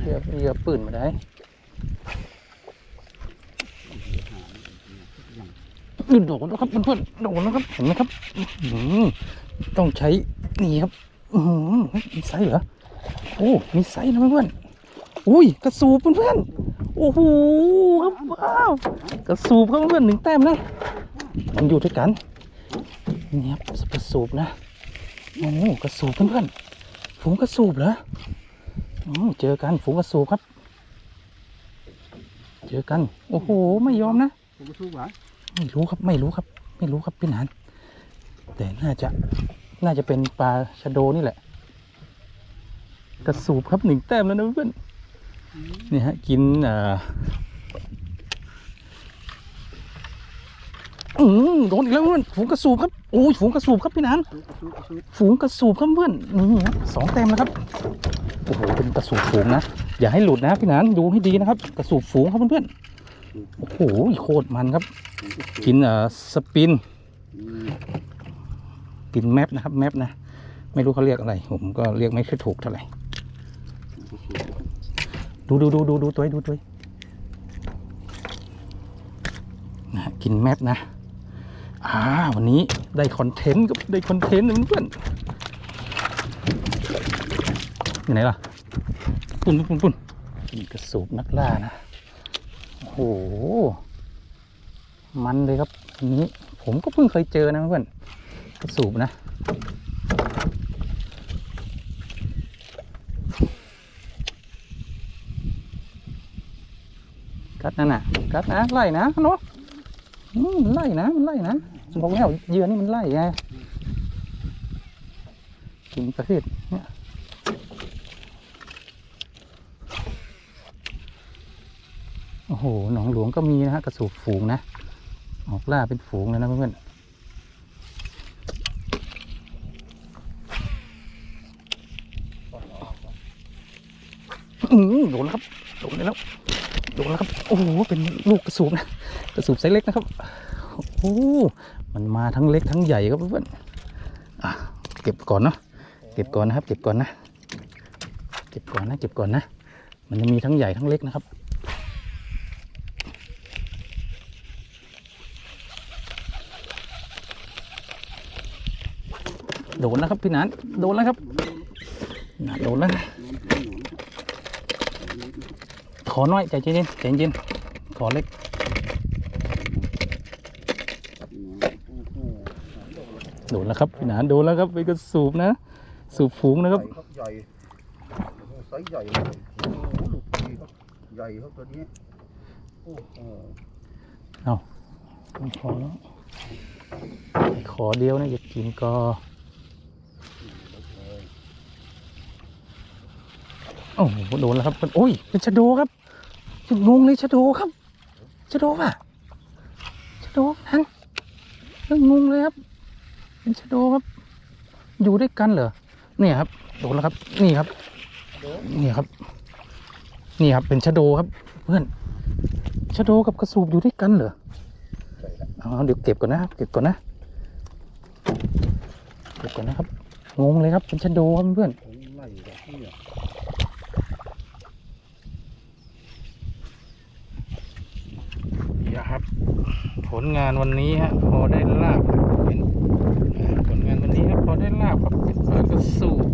เรือเรือปืนมาได้นี่โดนแล้วครับเพื่อนๆโดนแล้วครับเห็นไหมครับต้องใช้นี่ครับมีไซส์เหรอโอ้มีไซส์นะเพื่อนอุ้ยกระสูบเพื่อนๆโอ้โหครับว้าวกระสูบครับเพื่อนๆหนึ่งแต้มนะมันอยู่ด้วยกันนี่ครับกระสูบนะโอ้กระสูบเพื่อนๆฝูงกระสูบเหรอ เจอกันฝูงกระสูบครับ เจอกัน โอ้โห ไม่ยอมนะผมก็สู้หวะไม่รู้ครับ ไม่รู้ครับ ไม่รู้ครับพี่หนานแต่น่าจะ น่าจะเป็นปลาชะโดนี่แหละ กระสูบครับหนึ่งแต้มแล้วนะเพื่อนนี่ฮะ กินเอ่ออืมโดนอีกแล้วเพื่อนฝูงกระสูบครับโอ้ยฝูงกระสูบครับพี่หนานสู้สู้สู้ฝูงกระสูบครับเพื่อนนี่ครับสองแต้มแล้วครับ โอ้โหเป็นกระสูบฝูงนะอย่าให้หลุดนะพี่นานดูให้ดีนะครับ กระสูบฝูงครับเพื่อนๆโอ้โหโคตรมันครับ กินเอ่อสปิน กินแมปนะครับแมปนะไม่รู้เขาเรียกอะไร ผมก็เรียกไม่ค่อยถูกเท่าไหร่ดูดูดูดูดูตัวดูตัวนะกินแมปนะอ่าวันนี้ได้คอนเทนต์กับได้คอนเทนต์นะเพื่อนๆ อยู่ไหนล่ะ ปุ่นปุ่นปุ่นกินกระสูบนักล่านะ โอ้โห มันเลยครับอันนี้ผมก็เพิ่งเคยเจอนะเพื่อนกระสูบนะกัดนั่นน่ะกัดนะไล่นะเนาะมันไล่นะมันไล่นะบอกแล้วเหยื่อนี่มันไล่ไงกินประเภทเนี่ย อ้โหหนองหลวงก็มีนะฮะกระสูบฝูงนะ ออกล่าเป็นฝูงเลยนะเพื่อนๆอืมโดนแล้วครับ โดนแล้ว โดนแล้วครับ โอ้โห เป็นลูกกระสูบนะ กระสูบไซส์เล็กนะครับ โอ้โหมันมาทั้งเล็กทั้งใหญ่ครับเพื่อนๆอะ เก็บก่อนเนาะ เก็บก่อนนะครับ เก็บก่อนนะ เก็บก่อนนะ เก็บก่อนนะ มันจะมีทั้งใหญ่ทั้งเล็กนะครับ โดนแล้วครับพี่นานโดนแล้วครับน่ะโดนแล้วนะขอน้อยใจเย็นๆใจเย็นขอเล็กโดนแล้วครับพี่นานโดนแล้วครับไปกระสูบนะ สูบฝูงนะครับใหญ่ครับใหญ่ไซส์ใหญ่เลยลูกดีครับใหญ่ครับตัวนี้โอ้โหขอแล้วขอเดียวนะอย่ากินก็ โอ้โหโดนแล้วครับโอ้ยเป็นชะโดครับงงเลยชะโดครับชะโดอะชะโดนั้นเรื่องงงเลยครับ เป็นชะโดครับ อยู่ด้วยกันเหรอเนี่ยครับโดนแล้วครับ นี่ครับนี่ครับ นี่ครับเป็นชะโดครับ เพื่อนชะโดกับกระสูบอยู่ด้วยกันเหรอเอเดี๋ยวเก็บก่อนนะครับเก็บก่อนนะเก็บก่อนนะครับงงเลยครับเป็นชะโดครับเพื่อน ผมไล่แบบนี้อะ นี่ครับ ผ ลงานวันนี้ฮะพอได้ลาบเป็นผลงานวันนี้ฮะพอได้ลาบครับเป็นปลากระสูบ